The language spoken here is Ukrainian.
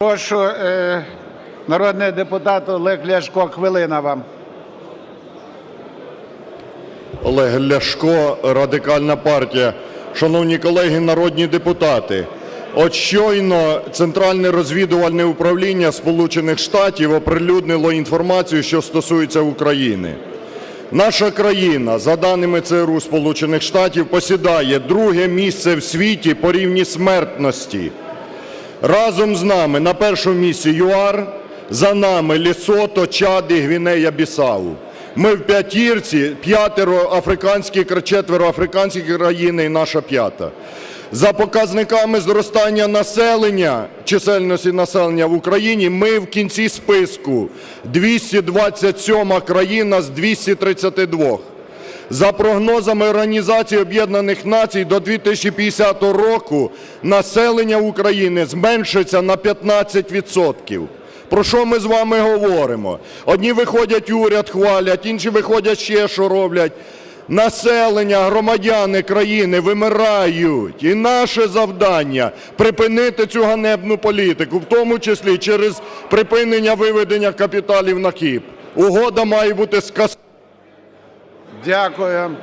Прошу, е, народний депутат Олег Ляшко, хвилина вам. Олег Ляшко, Радикальна партія. Шановні колеги народні депутати, от щойно Центральне розвідувальне управління Сполучених Штатів оприлюднило інформацію, що стосується України. Наша країна, за даними ЦРУ Сполучених Штатів, посідає друге місце в світі по рівні смертності. Разом з нами на першому місці ЮАР, за нами Лесото, Чад і Гвінея Бісау. Ми в п'ятірці, п'ятеро африканських, четверо африканських країн і наша п'ята. За показниками зростання населення, чисельності населення в Україні, ми в кінці списку 227 країна з 232. За прогнозами Організації Об'єднаних Націй, до 2050 року населення України зменшиться на 15%. Про що ми з вами говоримо? Одні виходять уряд хвалять, інші виходять ще що роблять. Населення, громадяни країни вимирають. І наше завдання – припинити цю ганебну політику, в тому числі через припинення виведення капіталів на КІП. Угода має бути скасована. Дякую.